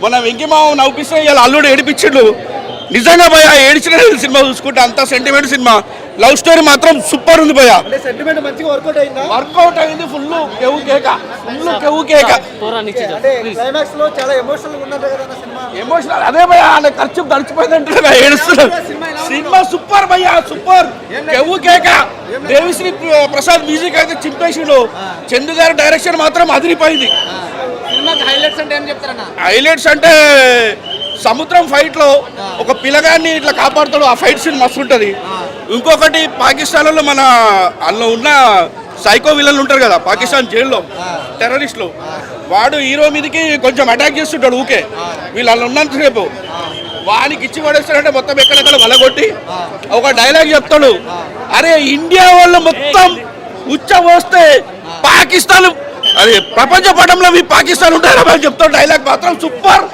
మన వెంకిమావ నవ్విస్తే ఇలా అల్లుడు ఏడిపించిండు. నిజంగా భయ ఏడిచిన సినిమా చూసుకుంటే అంత సెంటిమెంట్ సినిమా. లవ్ స్టోరీ మాత్రం సూపర్ ఉంది భయ అంటే సెంటిమెంట్ మంచిగా వర్కౌట్ అయిందా? ఫుల్ కెవ్వు కేక. ఫుల్ కెవ్వు కేక. అంటే క్లైమాక్స్లో చాలా ఎమోషనల్ అదే భయ ఆయన ఖర్చు తడిచిపోయిందంటే ఏడుస్తున్నాడు సినిమా సూపర్ భయ్యా సూపర్ కెవ్వు కేక. దేవిశ్రీ ప్ర- ప్రసాద్ మ్యూజిక్ అయితే చింపేసిండు. చందు గారి డైరెక్షన్ మాత్రం అదిరిపోయింది. హైలైట్స్ అంటే సముద్రం ఫైట్లో ఒక పిల్లగాన్ని ఇట్లా కాపాడుతాడు ఆ ఫైట్ సీన్ మస్తు ఉంటుంది. ఇంకొకటి పాకిస్తాన్లో మన అందులో ఉన్న సైకో విలన్లు ఉంటారు కదా పాకిస్తాన్ జైల్లో టెర్రరిస్టులు వాడు హీరో మీదకి కొంచెం అటాక్ చేస్తుంటాడు ఊకే. వీళ్ళు అందులో ఉన్నంతసేపు వానికి ఇచ్చి పడేస్తాడంటే మొత్తం ఎక్కడెక్కడ వలగొట్టి ఒక డైలాగ్ చెప్తాడు. అరే ఇండియా వాళ్ళు మొత్తం ఉచ్చ పోస్తే పాకిస్తాన్ అది ప్రపంచ పటంలో మీ పాకిస్తాన్ ఉంటారా? చెప్తాం డైలాగ్ మాత్రం సూపర్